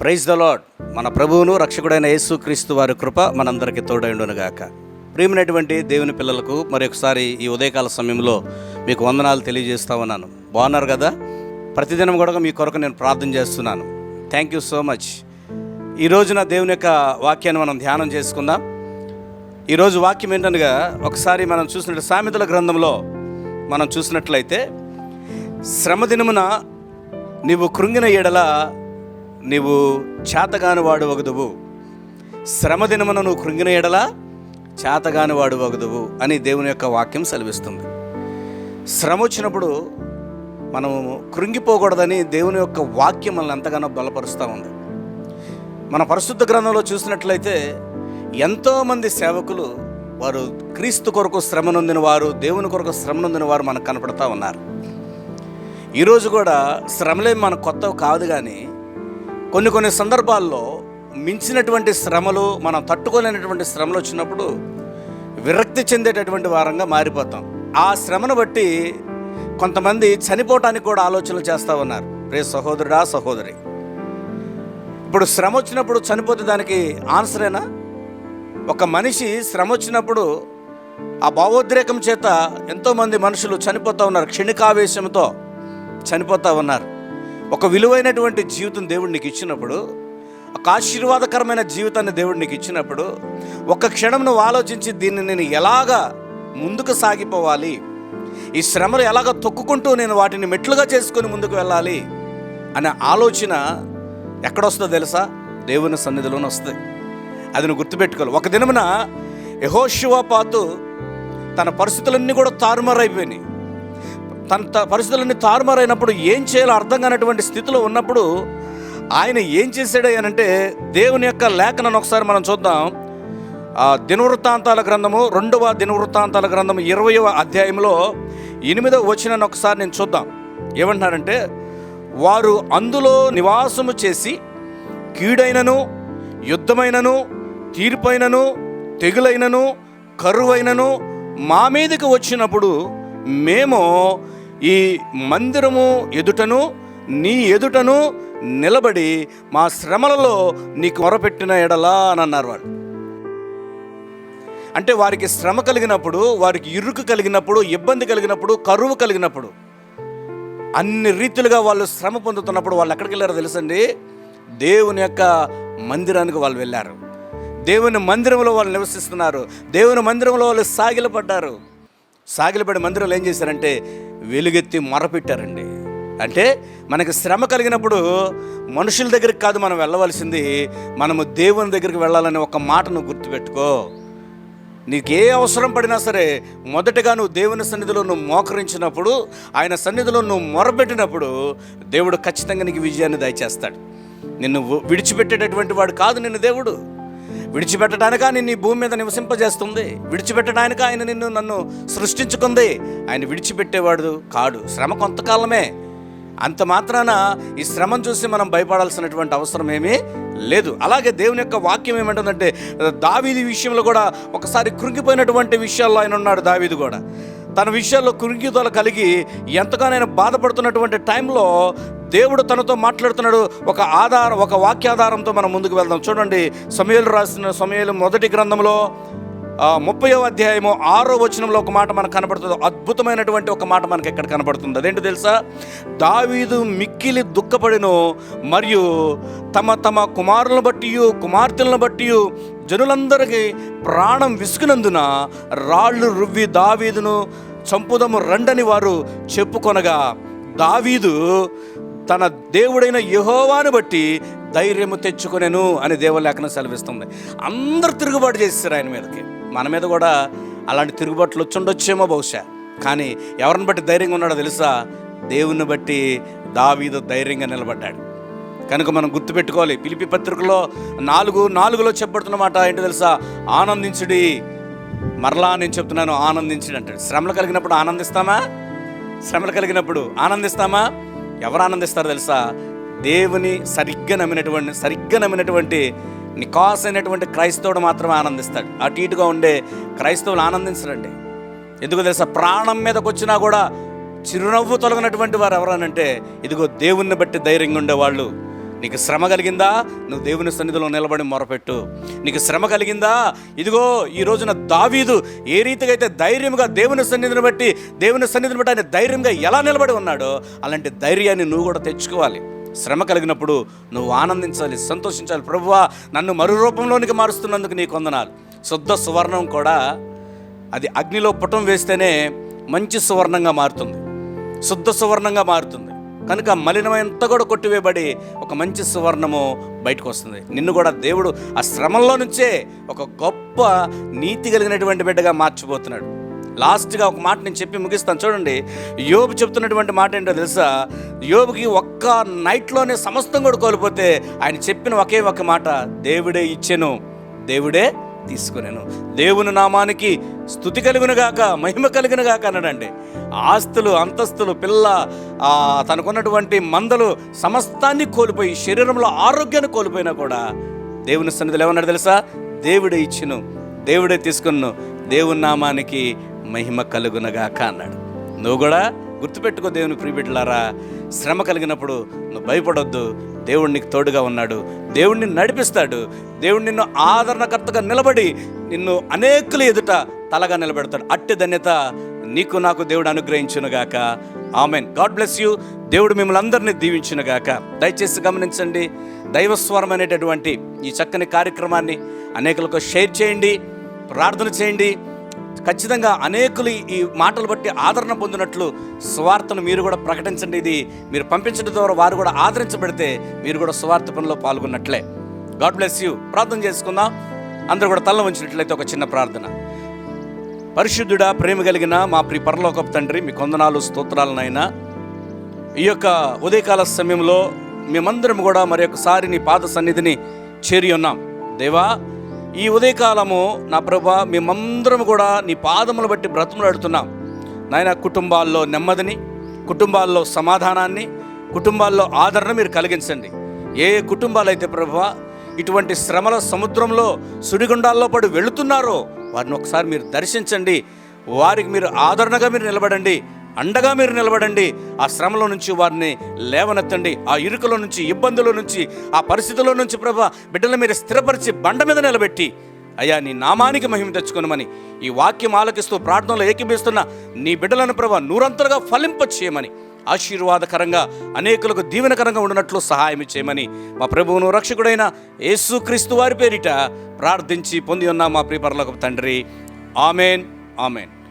Praise the lord మన ప్రభువును రక్షకుడైన యేసుక్రీస్తు వారి కృప మనందరికీ తోడైండునుగాక. ప్రియమైనటువంటి దేవుని పిల్లలకు మరొకసారి ఈ ఉదయకాల సమయంలో మీకు వందనాలు తెలియజేస్తా ఉన్నాను. బాగున్నారు కదా? ప్రతిదినం కూడా మీ కొరకు నేను ప్రార్థన చేస్తున్నాను. థ్యాంక్ యూ సో మచ్ ఈ రోజున దేవుని యొక్క వాక్యాన్ని మనం ధ్యానం చేసుకుందాం. ఈరోజు వాక్యం ఏంటనగా ఒకసారి మనం చూసినట్టు సామెతల గ్రంథంలో మనం చూసినట్లయితే శ్రమ దినమున నీవు కృంగిన ఎడల నీవు చేతగాని వాడు వగదువు. శ్రమ దినమున నువ్వు కృంగిన ఎడల చేతగాని వాడు వగదువు అని దేవుని యొక్క వాక్యం సెలవిస్తుంది. శ్రమ వచ్చినప్పుడు మనము కృంగిపోకూడదని దేవుని యొక్క వాక్యం మనల్ని ఎంతగానో బలపరుస్తూ ఉంది. మన పరిశుద్ధ గ్రంథంలో చూసినట్లయితే ఎంతోమంది సేవకులు వారు క్రీస్తు కొరకు శ్రమ నొందిన వారు దేవుని కొరకు శ్రమ నొందిన వారు మనకు కనపడతా ఉన్నారు. ఈరోజు కూడా శ్రమలే మన కొత్తవి కాదు కానీ కొన్ని కొన్ని సందర్భాల్లో మించినటువంటి శ్రమలు మనం తట్టుకోలేనటువంటి శ్రమలు వచ్చినప్పుడు విరక్తి చెందేటటువంటి వారంగా మారిపోతాం. ఆ శ్రమను బట్టి కొంతమంది చనిపోవటానికి కూడా ఆలోచనలు చేస్తూ ఉన్నారు. రే సహోదరుడా సహోదరి ఇప్పుడు శ్రమ వచ్చినప్పుడు చనిపోతే దానికి ఆన్సరేనా ఒక మనిషి శ్రమ వచ్చినప్పుడు ఆ భావోద్రేకం చేత ఎంతోమంది మనుషులు చనిపోతూ ఉన్నారు క్షణికావేశంతో చనిపోతూ ఉన్నారు. ఒక విలువైనటువంటి జీవితం దేవుడు నీకు ఇచ్చినప్పుడు ఒక ఆశీర్వాదకరమైన జీవితాన్ని దేవుడు నీకు ఇచ్చినప్పుడు ఒక క్షణం నువ్వు ఆలోచించి దీన్ని నేను ఎలాగా ముందుకు సాగిపోవాలి? ఈ శ్రమలు ఎలాగ తొక్కుకుంటూ నేను వాటిని మెట్లుగా చేసుకొని ముందుకు వెళ్ళాలి? అనే ఆలోచన ఎక్కడొస్తుందో తెలుసా? దేవుని సన్నిధిలోనే వస్తుంది. అది నువ్వు గుర్తుపెట్టుకోవాలి. ఒక దినమున యహోశివపాతు తన పరిస్థితులన్నీ కూడా తారుమారైపోయినాయి. తన త- పరిస్థితులన్నీ తారుమారైనప్పుడు ఏం చేయాలో అర్థం కానటువంటి స్థితిలో ఉన్నప్పుడు ఆయన ఏం చేశాడు అంటే దేవుని యొక్క లేఖనను ఒకసారి మనం చూద్దాం. ఆ దినవృత్తాంతాల గ్రంథము రెండవ దినవృత్తాంతాల గ్రంథము ఇరవయవ అధ్యాయంలో ఎనిమిదవ వచ్చిన ఒకసారి నేను చూద్దాం. ఏమంటున్నారంటే వారు అందులో నివాసము చేసి కీడైనను యుద్ధమైనను తీర్పైనను తెగులైనను కరువైనను మా మీదకి వచ్చినప్పుడు మేము ఈ మందిరము ఎదుటను నీ ఎదుటను నిలబడి మా శ్రమలలో నీకు మొరపెట్టిన ఎడలా అని అన్నారు వాళ్ళు అంటే వారికి శ్రమ కలిగినప్పుడు వారికి ఇరుకు కలిగినప్పుడు ఇబ్బంది కలిగినప్పుడు కరువు కలిగినప్పుడు అన్ని రీతిలుగా వాళ్ళు శ్రమ పొందుతున్నప్పుడు వాళ్ళు ఎక్కడికి వెళ్ళారో తెలుసండి? దేవుని యొక్క మందిరానికి వాళ్ళు వెళ్ళారు. దేవుని మందిరంలో వాళ్ళు నివసిస్తున్నారు. దేవుని మందిరంలో వాళ్ళు సాగిలపడ్డారు. సాగిలపడి మందిరంలో ఏం చేశారంటే వెలుగెత్తి మొరపెట్టారండి. అంటే మనకి శ్రమ కలిగినప్పుడు మనుషుల దగ్గరికి కాదు మనం వెళ్ళవలసింది మనము దేవుని దగ్గరికి వెళ్ళాలని ఒక మాటను గుర్తుపెట్టుకో. నీకు ఏ అవసరం పడినా సరే మొదటగా నువ్వు దేవుని సన్నిధిలో నువ్వు మోకరించినప్పుడు ఆయన సన్నిధిలో నువ్వు మొరపెట్టినప్పుడు దేవుడు ఖచ్చితంగా నీకు విజయాన్ని దయచేస్తాడు. నిన్ను విడిచిపెట్టేటటువంటి వాడు కాదు నిన్ను దేవుడు. విడిచిపెట్టడానిక నిన్ను ఈ భూమి మీద నివసింపజేస్తుంది? విడిచిపెట్టడానిక ఆయన నిన్ను నన్ను సృష్టించుకుంది? ఆయన విడిచిపెట్టేవాడు కాడు. శ్రమ కొంతకాలమే. అంత మాత్రాన ఈ శ్రమను చూసి మనం భయపడాల్సినటువంటి అవసరం ఏమీ లేదు. అలాగే దేవుని యొక్క వాక్యం ఏమంటుందంటే దావీది విషయంలో కూడా ఒకసారి కృంగిపోయినటువంటి విషయాల్లో ఆయన ఉన్నాడు దావీది కూడా. తన విషయాల్లో కురిగిదల కలిగి ఎంతగానైనా బాధపడుతున్నటువంటి టైంలో దేవుడు తనతో మాట్లాడుతున్నాడు. ఒక ఆధారం ఒక వాక్యాధారంతో మనం ముందుకు వెళ్దాం. చూడండి సమయలు రాసిన సమయలు మొదటి గ్రంథంలో ముప్పయో అధ్యాయము ఆరో వచనంలో ఒక మాట మనకు కనపడుతుంది అద్భుతమైనటువంటి ఒక మాట మనకి ఎక్కడ కనపడుతుంది అదేంటో తెలుసా? దావీదు మిక్కిలి దుఃఖపడిను మరియు తమ తమ కుమారులను బట్టి కుమార్తెలను బట్టి జనులందరికీ ప్రాణం విసుకునందున రాళ్ళు రువ్వి దావీదును చంపుదము రండని వారు చెప్పుకొనగా దావీదు తన దేవుడైన యహోవాను బట్టి ధైర్యము తెచ్చుకొనెను అని దేవలేఖనం సెలవిస్తుంది. అందరు తిరుగుబాటు చేస్తారు ఆయన మీదకి. మన మీద కూడా అలాంటి తిరుగుబాట్లు వచ్చుండొచ్చేమో బహుశా. కానీ ఎవరిని బట్టి ధైర్యంగా ఉన్నాడో తెలుసా? దేవుని బట్టి దావీదు ధైర్యంగా నిలబడ్డాడు. కనుక మనం గుర్తుపెట్టుకోవాలి. పిలిపి పత్రికలో నాలుగు నాలుగులో చెప్పబడుతున్న మాట ఏంటో తెలుసా? ఆనందించుడి. మరలా నేను చెప్తున్నాను ఆనందించుడు అంటాడు. శ్రమలు కలిగినప్పుడు ఆనందిస్తామా? శ్రమలు కలిగినప్పుడు ఆనందిస్తామా? ఎవరు ఆనందిస్తారు తెలుసా? దేవుని సరిగ్గా నమ్మినటువంటి సరిగ్గా నమ్మినటువంటి నికాస్ అయినటువంటి క్రైస్తవుడు మాత్రమే ఆనందిస్తాడు. అటు ఇటుగా ఉండే క్రైస్తవులు ఆనందించరండి. ఎందుకు తెలుసా? ప్రాణం మీదకి వచ్చినా కూడా చిరునవ్వు తొలగినటువంటి వారు ఎవరనంటే ఇదిగో దేవుణ్ణి బట్టి ధైర్యంగా ఉండేవాళ్ళు. నీకు శ్రమ కలిగిందా? నువ్వు దేవుని సన్నిధిలో నిలబడి మొరపెట్టు. నీకు శ్రమ కలిగిందా? ఇదిగో ఈ రోజున దావీదు ఏ రీతిగా అయితే ధైర్యంగా దేవుని సన్నిధిని బట్టి దేవుని సన్నిధిని బట్టి ఆయన ధైర్యంగా ఎలా నిలబడి ఉన్నాడో అలాంటి ధైర్యాన్ని నువ్వు కూడా తెచ్చుకోవాలి. శ్రమ కలిగినప్పుడు నువ్వు ఆనందించాలి సంతోషించాలి. ప్రభువా నన్ను మరు రూపంలోనికి మారుస్తున్నందుకు నీ కొందనాలు శుద్ధ సువర్ణం కూడా అది అగ్నిలో పుటం వేస్తేనే మంచి సువర్ణంగా మారుతుంది. శుద్ధ సువర్ణంగా మారుతుంది. కనుక మలినమంతా కూడా కొట్టివేయబడి ఒక మంచి సువర్ణము బయటకు వస్తుంది నిన్ను కూడా దేవుడు ఆ శ్రమంలో నుంచే ఒక గొప్ప నీతి కలిగినటువంటి బిడ్డగా మార్చిపోతున్నాడు. లాస్ట్గా ఒక మాట నేను చెప్పి ముగిస్తాను. చూడండి యోబు చెప్తున్నటువంటి మాట ఏంటో తెలుసా? యోబుకి ఒక్క నైట్లోనే సమస్తం కూడా కోల్పోతే ఆయన చెప్పిన ఒకే ఒక మాట దేవుడే ఇచ్చెను దేవుడే తీసుకునేను. దేవుని నామానికి స్థుతి కలుగునుగాక మహిమ కలుగునుగాక అనడండి ఆస్తులు అంతస్తులు పిల్ల తనకున్నటువంటి మందలు సమస్తాన్ని కోల్పోయి శరీరంలో ఆరోగ్యాన్ని కోల్పోయినా కూడా దేవుని సన్నిధిలో ఏమన్నాడు తెలుసా? దేవుడే ఇచ్చును దేవుడే తీసుకున్నాను దేవుని నామానికి మహిమ కలుగునగాక అన్నాడు. నువ్వు కూడా గుర్తుపెట్టుకో దేవుని ప్రియబిడ్డలారా శ్రమ కలిగినప్పుడు నువ్వు భయపడొద్దు. దేవుడు నీకు తోడుగా ఉన్నాడు. దేవుడు నిన్ను నడిపిస్తాడు. దేవుడు నిన్ను ఆదరణకర్తగా నిలబడి నిన్ను అనేకుల ఎదుట తలగా నిలబెడతాడు. అట్టి ధన్యత నీకు నాకు దేవుడు అనుగ్రహించునుగాక. ఆమెన్. God bless you. దేవుడు మిమ్మల్ని అందరినీ దీవించునుగాక. దయచేసి గమనించండి దైవస్వరం అనేటటువంటి ఈ చక్కని కార్యక్రమాన్ని అనేకులకు షేర్ చేయండి ప్రార్థన చేయండి. ఖచ్చితంగా అనేకులు ఈ మాటలు బట్టి ఆదరణ పొందినట్లు స్వార్థను మీరు కూడా ప్రకటించండి. ఇది మీరు పంపించడం ద్వారా వారు కూడా ఆదరించబడితే మీరు కూడా స్వార్థ పనిలో పాల్గొన్నట్లే. God bless you. ప్రార్థన చేసుకుందాం. అందరూ కూడా తల్ల ఉంచినట్లయితే ఒక చిన్న ప్రార్థన. పరిశుద్ధుడా ప్రేమ కలిగిన మా ప్రి పరలోకపు తండ్రి మీ కొందనాలు స్తోత్రాలనైనా ఈ యొక్క ఉదయకాల సమయంలో మేమందరం కూడా మరి ఒకసారి నీ పాద సన్నిధిని చేరి ఉన్నాం. దేవా ఈ ఉదయకాలము నా ప్రభా మేమందరం కూడా నీ పాదములు బట్టి బ్రతములాడుతున్నాం నాయన కుటుంబాల్లో నెమ్మదిని కుటుంబాల్లో సమాధానాన్ని కుటుంబాల్లో ఆదరణ మీరు కలిగించండి. ఏ కుటుంబాలైతే ప్రభా ఇటువంటి శ్రమల సముద్రంలో సుడిగుండాల్లో పడి వెళుతున్నారో వారిని ఒకసారి మీరు దర్శించండి. వారికి మీరు ఆదరణగా మీరు నిలబడండి. అండగా మీరు నిలబడండి. ఆ శ్రమలో నుంచి వారిని లేవనెత్తండి. ఆ ఇరుకుల నుంచి ఇబ్బందుల నుంచి ఆ పరిస్థితుల నుంచి ప్రభా బిడ్డలు మీరు స్థిరపరిచి బండ మీద నిలబెట్టి అయ్యా నీ నామానికి మహిమ తెచ్చుకొనమని ఈ వాక్యం ఆలకిస్తూ ప్రార్థనలో ఏకీపిస్తున్న నీ బిడ్డలను ప్రభా నూరంతలుగా ఫలింప చేయమని ఆశీర్వాదకరంగా అనేకులకు దీవెనకరంగా ఉండినట్లు సహాయం చేయమని మా ప్రభువును రక్షకుడైన యేసుక్రీస్తు వారి పేరిట ప్రార్థించి పొంది ఉన్న మా ప్రియపరలకు తండ్రి. ఆమెన్. ఆమెన్.